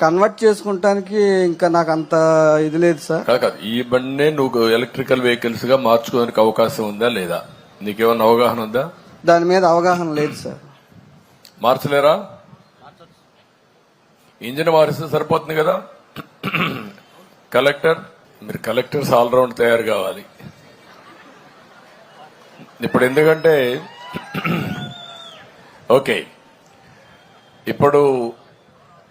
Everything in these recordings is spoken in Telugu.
కన్వర్ట్ చేసుకుంటానికి ఇంకా నాకు అంత ఇది లేదు సార్ కాదు కాదు. ఈ బండినే నువ్వు ఎలక్ట్రికల్ వెహికల్స్గా మార్చుకోవడానికి అవకాశం ఉందా లేదా? నీకేమన్నా అవగాహన ఉందా? దాని మీద అవగాహన లేదు సార్ మార్చలేరా? ఇంజిన్ మారిస్తే సరిపోతుంది కదా? కలెక్టర్ మీరు కలెక్టర్స్ ఆల్రౌండ్ తయారు కావాలి. ఇప్పుడు ఎందుకంటే ఓకే. ఇప్పుడు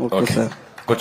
ఓకే సార్